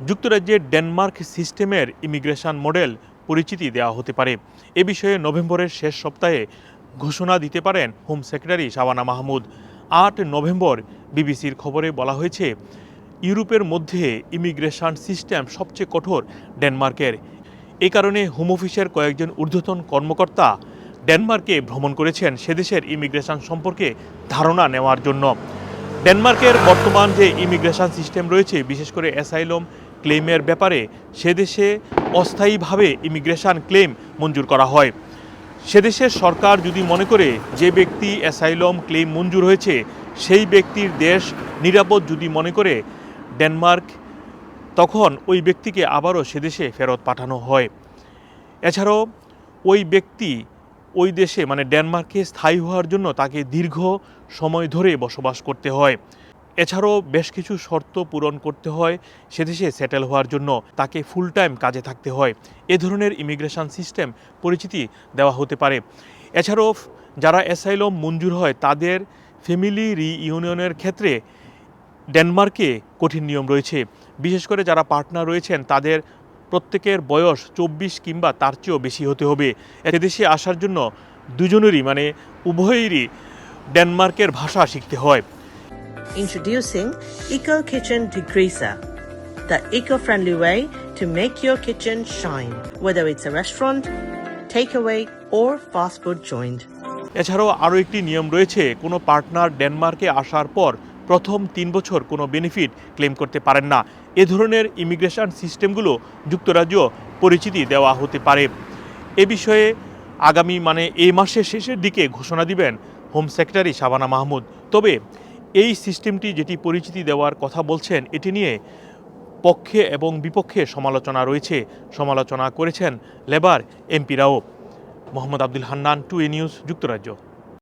যুক্তরাজ্যের ডেনমার্ক সিস্টেমের immigration model পরিচিতি দেওয়া হতে পারে। এ বিষয়ে নভেম্বরের শেষ সপ্তাহে ঘোষণা দিতে পারেন হোম সেক্রেটারি শাবানা মাহমুদ। আট নভেম্বর বিবিসির খবরে বলা হয়েছে, ইউরোপের মধ্যে ইমিগ্রেশন সিস্টেম সবচেয়ে কঠোর ডেনমার্কের। এ কারণে হোম অফিসের কয়েকজন ঊর্ধ্বতন কর্মকর্তা ডেনমার্কে ভ্রমণ করেছেন সেদেশের ইমিগ্রেশন সম্পর্কে ধারণা নেওয়ার জন্য। ডেনমার্কের বর্তমান যে ইমিগ্রেশন সিস্টেম রয়েছে, বিশেষ করে অ্যাসাইলম ক্লেমের ব্যাপারে সে দেশে অস্থায়ীভাবে ইমিগ্রেশন ক্লেম মঞ্জুর করা হয়। সেদেশের সরকার যদি মনে করে যে ব্যক্তি অ্যাসাইলম ক্লেম মঞ্জুর হয়েছে, সেই ব্যক্তির দেশ নিরাপদ যদি মনে করে ডেনমার্ক, তখন ওই ব্যক্তিকে আবারও সেদেশে ফেরত পাঠানো হয়। এছাড়াও ওই ব্যক্তি ওই দেশে মানে ডেনমার্কে স্থায়ী হওয়ার জন্য তাকে দীর্ঘ সময় ধরে বসবাস করতে হয়। এছাড়াও বেশ কিছু শর্ত পূরণ করতে হয় সেদেশে সেটেল হওয়ার জন্য, তাকে ফুল টাইম কাজে থাকতে হয়। এ ধরনের ইমিগ্রেশন সিস্টেম পরিচিতি দেওয়া হতে পারে। এছাড়াও যারা অ্যাসাইলম মঞ্জুর হয়, তাদের ফ্যামিলি রিইউনিয়নের ক্ষেত্রে ডেনমার্কে কঠিন নিয়ম রয়েছে। বিশেষ করে যারা পার্টনার রয়েছেন, তাদের প্রত্যেকের বয়স চব্বিশ কিংবা তার চেয়েও বেশি হতে হবে। এদেশে আসার জন্য দুজনেরই মানে উভয়েরই ডেনমার্কের ভাষা শিখতে হয়। Introducing Eco Kitchen Degreaser, the eco-friendly way to make your kitchen shine, whether it's a restaurant, takeaway, or fast food joint. এছাড়াও আরও একটি নিয়ম রয়েছে কোনো পার্টনার ডেনমার্কে আসার পর প্রথম তিন বছর কোনো বেনিফিট ক্লেম করতে পারেন না। এ ধরনের ইমিগ্রেশন সিস্টেমগুলো যুক্তরাজ্য পরিচিতি দেওয়া হতে পারে। এ বিষয়ে আগামী মানে এই মাসের শেষের দিকে ঘোষণা দিবেন হোম সেক্রেটারি শাবানা মাহমুদ। তবে এই সিস্টেমটি যেটি পরিচিতি দেওয়ার কথা বলছেন, এটি নিয়ে পক্ষে এবং বিপক্ষে সমালোচনা রয়েছে। সমালোচনা করেছেন লেবার এমপিরাও। মোহাম্মদ আব্দুল হান্নান, টু এ নিউজ, যুক্তরাজ্য।